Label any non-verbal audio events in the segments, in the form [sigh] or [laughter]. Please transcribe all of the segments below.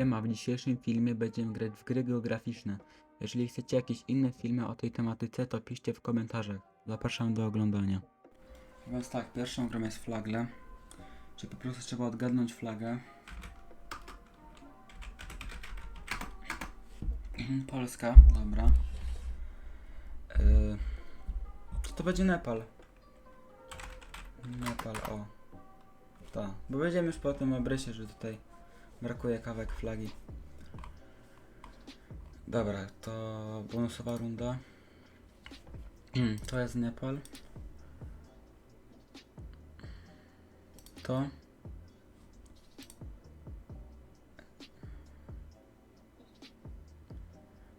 Siema, w dzisiejszym filmie będziemy grać w gry geograficzne. Jeżeli chcecie jakieś inne filmy o tej tematyce, to piszcie w komentarzach. Zapraszam do oglądania. Więc tak, pierwszą grą jest flagle. Czyli po prostu trzeba odgadnąć flagę. Mhm, Polska, dobra. Yy, czy to będzie Nepal? Nepal, o. Tak, bo będziemy już po tym obrysie, że tutaj brakuje kawałek flagi. Dobra, to bonusowa runda. To jest Nepal. To.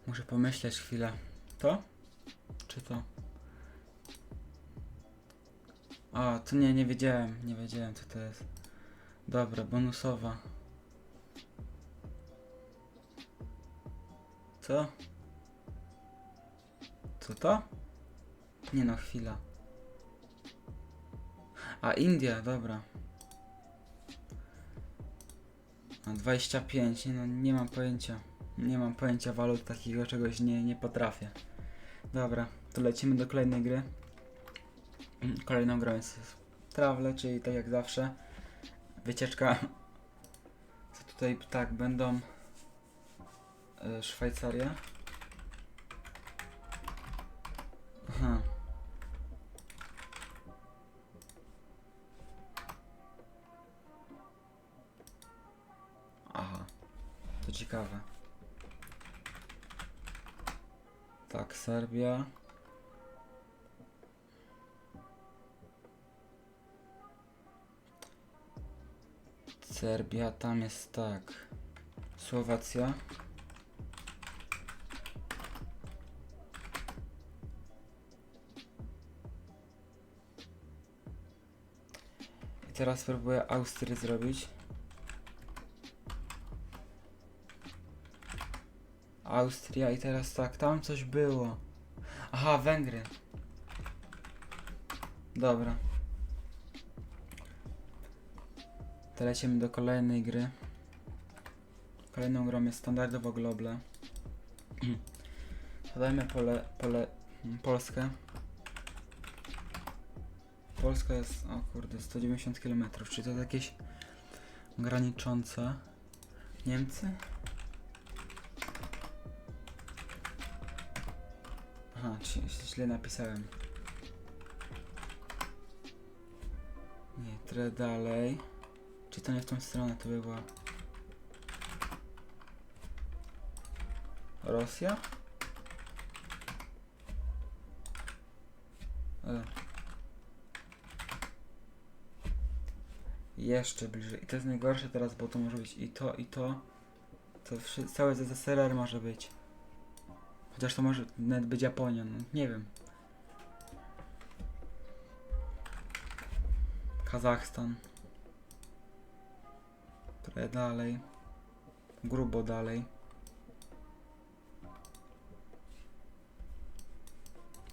Muszę pomyśleć chwilę. To? Czy to? A, to nie, nie wiedziałem, nie wiedziałem co to jest. Dobra, bonusowa. Co? Co to? Nie no, chwila. A, India, dobra. A, 25, nie no, nie mam pojęcia. Nie mam pojęcia walut, takiego czegoś nie, nie potrafię. Dobra, to lecimy do kolejnej gry. Kolejną grą jest Travel, czyli tak jak zawsze wycieczka. Co tutaj tak będą Szwajcaria. Aha. Aha. To ciekawe. Tak, Serbia. Serbia, tam jest tak. Słowacja. I teraz spróbuję Austrię zrobić. Austria i teraz tak, tam coś było. Aha, Węgry. Dobra. To lecimy do kolejnej gry. Kolejną grą jest standardowo Globle. [clears throat] Podajmy pole, pole, mm, Polskę. Polska jest, o kurde, 190 km, czyli to jest jakieś graniczące. Niemcy? Aha, czy źle napisałem. Nie, trochę dalej. Czy to nie w tą stronę to by była? Rosja? E. Jeszcze bliżej. I to jest najgorsze teraz, bo to może być i to, i to. To całe ZSRR może być. Chociaż to może nawet być Japonia, no nie wiem. Kazachstan. Trochę dalej. Grubo dalej.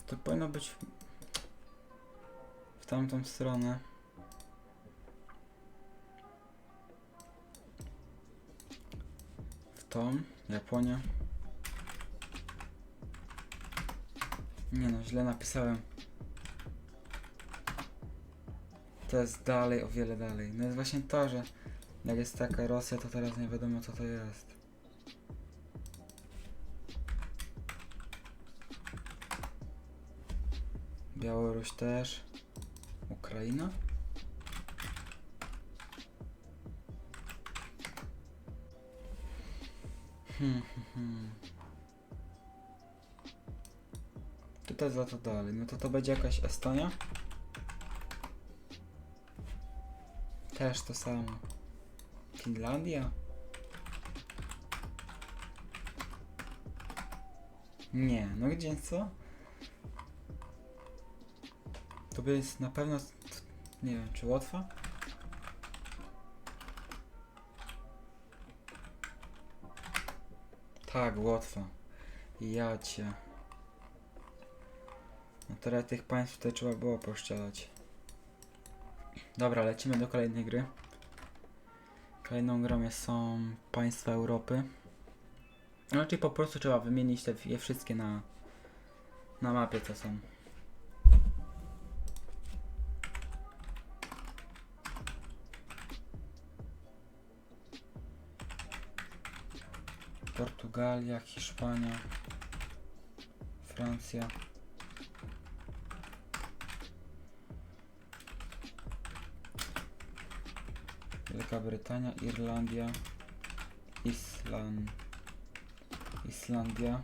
To powinno być w tamtą stronę. Tą, Japonia. Nie no, źle napisałem. To jest dalej, o wiele dalej. No jest właśnie to, że jak jest taka Rosja, to teraz nie wiadomo co to jest. Białoruś też. Ukraina? [laughs] Hmm. Tutaj za to dalej. No to to będzie jakaś Estonia? Też to samo. Finlandia? Nie, no gdzie co? To by jest na pewno. Nie wiem, czy Łotwa? Tak, Łotwa. Ja cię. No teraz tych państw tutaj trzeba było poszczelać. Dobra, lecimy do kolejnej gry. Kolejną grą są państwa Europy. Czyli po prostu trzeba wymienić te je wszystkie na, na mapie, co są. Portugalia, Hiszpania, Francja. Wielka Brytania, Irlandia, Island, Islandia.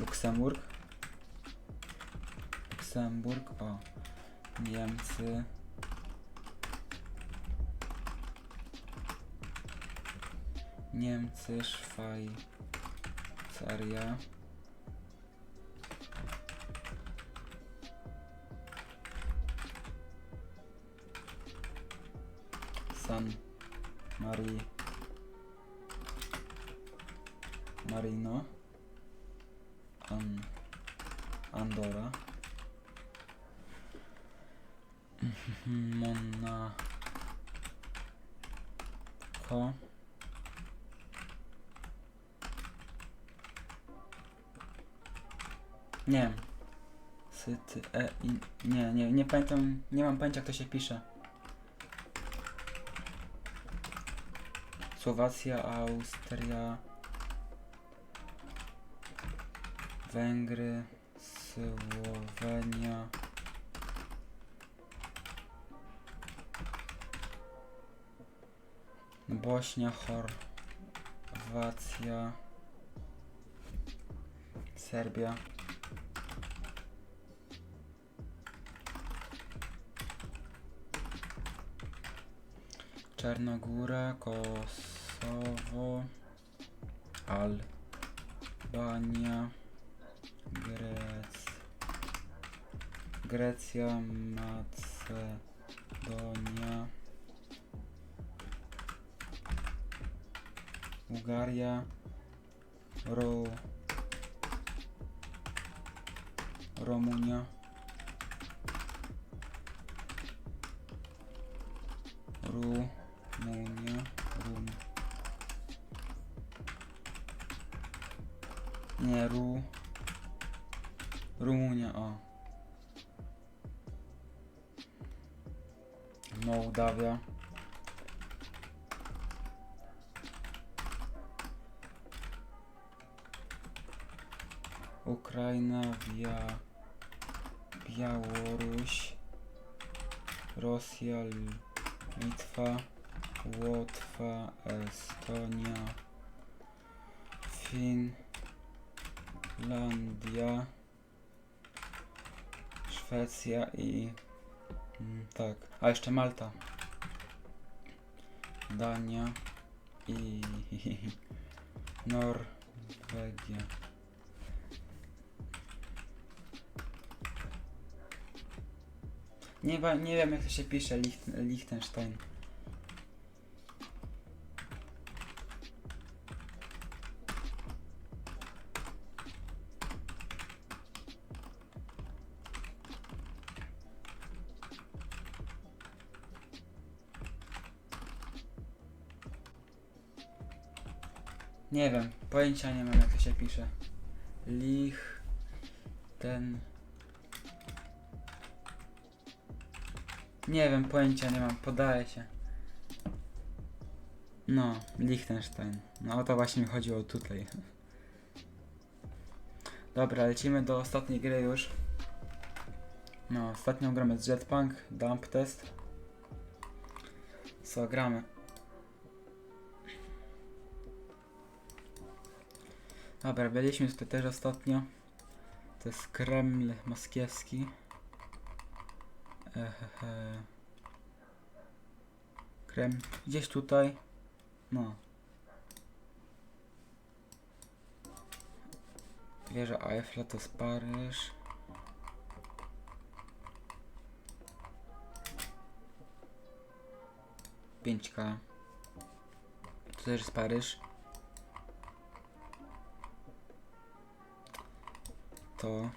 Luksemburg. Luksemburg, o. Niemcy. Niemcy, Szwajcaria. San Mari Marino An Andorra Monaco Nie wiem. E, i, nie, nie, nie pamiętam, nie mam pojęcia jak to się pisze. Słowacja, Austria, Węgry, Słowenia. Bośnia, Chorwacja, Serbia. Czarnogóra, Kosowo, Albania, Grec, Grecja, Macedonia, Bułgaria, Ro, Rumunia, Rumunia, Rum. Nie, Ru. Rumunia, o. Mołdawia. Ukraina, Bia... Białoruś, Rosja, Litwa, Łotwa, Estonia, Finlandia, Szwecja i mm, tak, a jeszcze Malta, Dania i [laughs] Norwegia. Nie, nie wiem jak to się pisze, Licht, Liechtenstein. Nie wiem, pojęcia nie mam jak to się pisze. Lich, ten... Nie wiem, pojęcia nie mam, podaję się. No, Liechtenstein. No o to właśnie mi chodziło tutaj. Dobra, lecimy do ostatniej gry już. No, ostatnią gramy jest Jetpunk, Dump Test. Co, gramy. Dobra, byliśmy tutaj też ostatnio. To jest Kreml moskiewski. Ehehe. Krem. Gdzieś tutaj. No. Wieża Eiffla to jest Paryż. Pięć K. To też jest Paryż. to.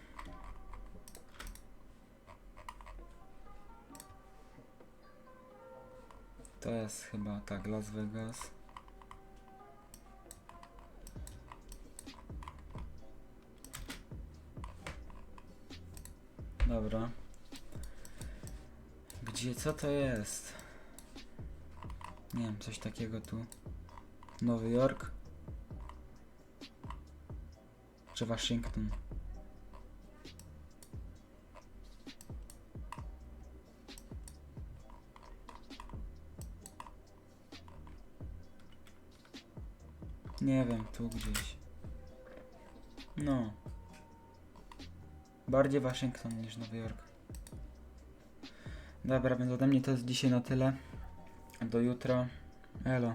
To jest chyba tak, Las Vegas. Dobra. Gdzie, co to jest? Nie wiem, coś takiego tu. Nowy Jork? Czy Waszyngton? Nie wiem, tu gdzieś. No. Bardziej Waszyngton niż Nowy Jork. Dobra, więc ode mnie to jest dzisiaj na tyle. Do jutra. Elo.